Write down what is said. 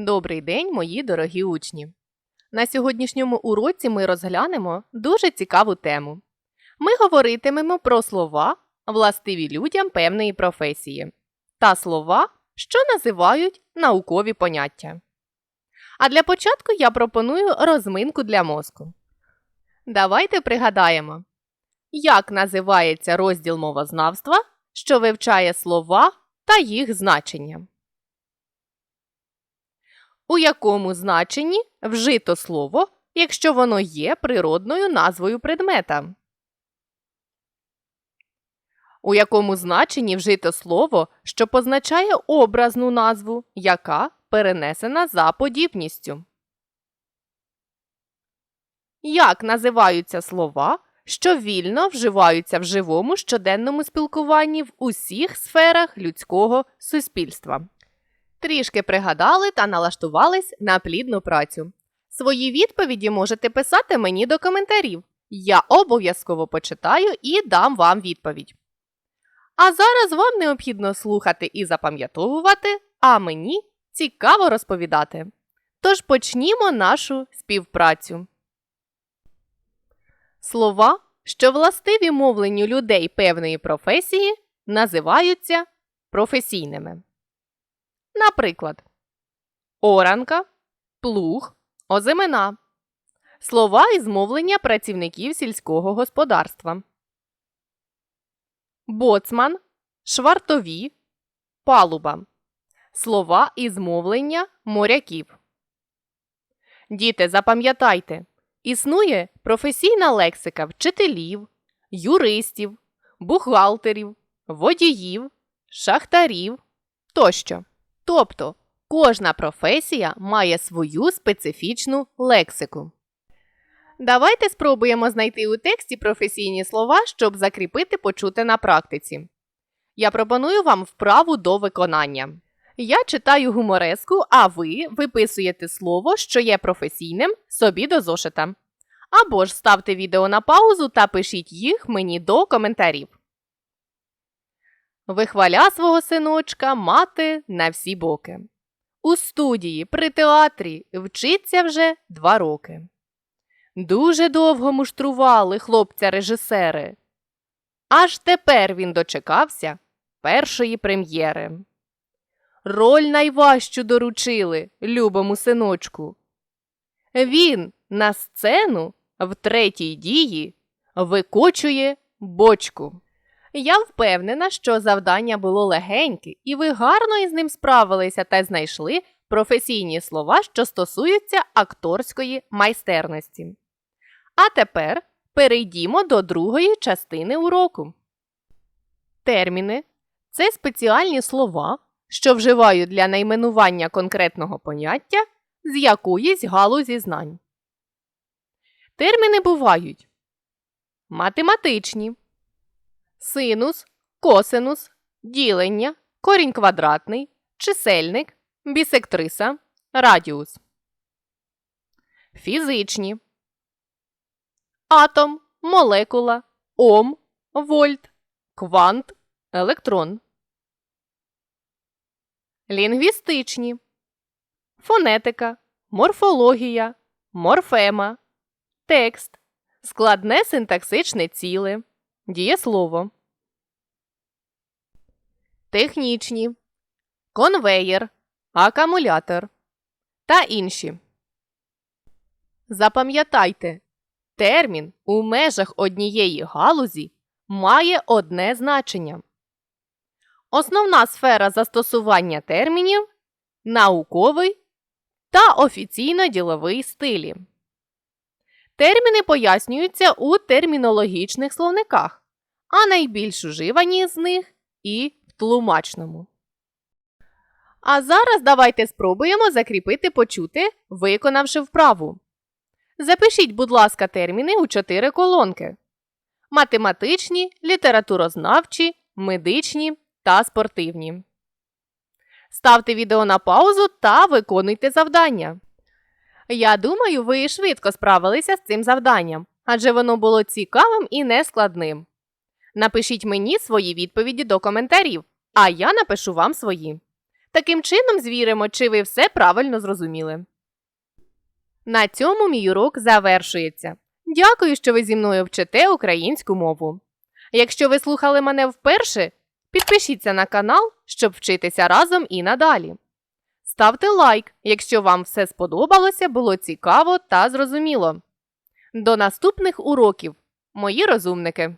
Добрий день, мої дорогі учні! На сьогоднішньому уроці ми розглянемо дуже цікаву тему. Ми говоритимемо про слова, властиві людям певної професії, та слова, що називають наукові поняття. А для початку я пропоную розминку для мозку. Давайте пригадаємо, як називається розділ мовознавства, що вивчає слова та їх значення. У якому значенні вжито слово, якщо воно є природною назвою предмета? У якому значенні вжито слово, що позначає образну назву, яка перенесена за подібністю? Як називаються слова, що вільно вживаються в живому щоденному спілкуванні в усіх сферах людського суспільства? Трішки пригадали та налаштувались на плідну працю. Свої відповіді можете писати мені до коментарів. Я обов'язково почитаю і дам вам відповідь. А зараз вам необхідно слухати і запам'ятовувати, а мені цікаво розповідати. Тож почнімо нашу співпрацю. Слова, що властиві мовленню людей певної професії, називаються професійними. Наприклад, оранка, плуг, озимина. Слова із мовлення працівників сільського господарства. Боцман, швартові, палуба. Слова із мовлення моряків. Діти, запам'ятайте, існує професійна лексика вчителів, юристів, бухгалтерів, водіїв, шахтарів тощо. Тобто кожна професія має свою специфічну лексику. Давайте спробуємо знайти у тексті професійні слова, щоб закріпити почуте на практиці. Я пропоную вам вправу до виконання. Я читаю гумореску, а ви виписуєте слово, що є професійним, собі до зошита. Або ж ставте відео на паузу та пишіть їх мені до коментарів. Вихваля свого синочка мати на всі боки. У студії при театрі вчиться вже два роки. Дуже довго муштрували хлопця режисери. Аж тепер він дочекався першої прем'єри. Роль найважчу доручили любому синочку. Він на сцену в третій дії викочує бочку. Я впевнена, що завдання було легеньке, і ви гарно із ним справилися та знайшли професійні слова, що стосуються акторської майстерності. А тепер перейдімо до другої частини уроку. Терміни це спеціальні слова, що вживають для найменування конкретного поняття з якоїсь галузі знань. Терміни бувають математичні синус, косинус, ділення, корінь квадратний, чисельник, бісектриса, радіус. Фізичні атом, молекула, ом, вольт, квант, електрон. Лінгвістичні фонетика, морфологія, морфема, текст, складне синтаксичне ціле. Дієслово. Технічні. Конвеєр. Акумулятор. Та інші. Запам'ятайте. Термін у межах однієї галузі має одне значення. Основна сфера застосування термінів науковий та офіційно-діловий стилі. Терміни пояснюються у термінологічних словниках а найбільш уживані з них і в тлумачному. А зараз давайте спробуємо закріпити почути, виконавши вправу. Запишіть, будь ласка, терміни у чотири колонки: математичні, літературознавчі, медичні та спортивні. Ставте відео на паузу та виконуйте завдання. Я думаю, ви швидко справилися з цим завданням, адже воно було цікавим і нескладним. Напишіть мені свої відповіді до коментарів, а я напишу вам свої. Таким чином звіримо, чи ви все правильно зрозуміли. На цьому мій урок завершується. Дякую, що ви зі мною вчите українську мову. Якщо ви слухали мене вперше, підпишіться на канал, щоб вчитися разом і надалі. Ставте лайк, якщо вам все сподобалося, було цікаво та зрозуміло. До наступних уроків, мої розумники!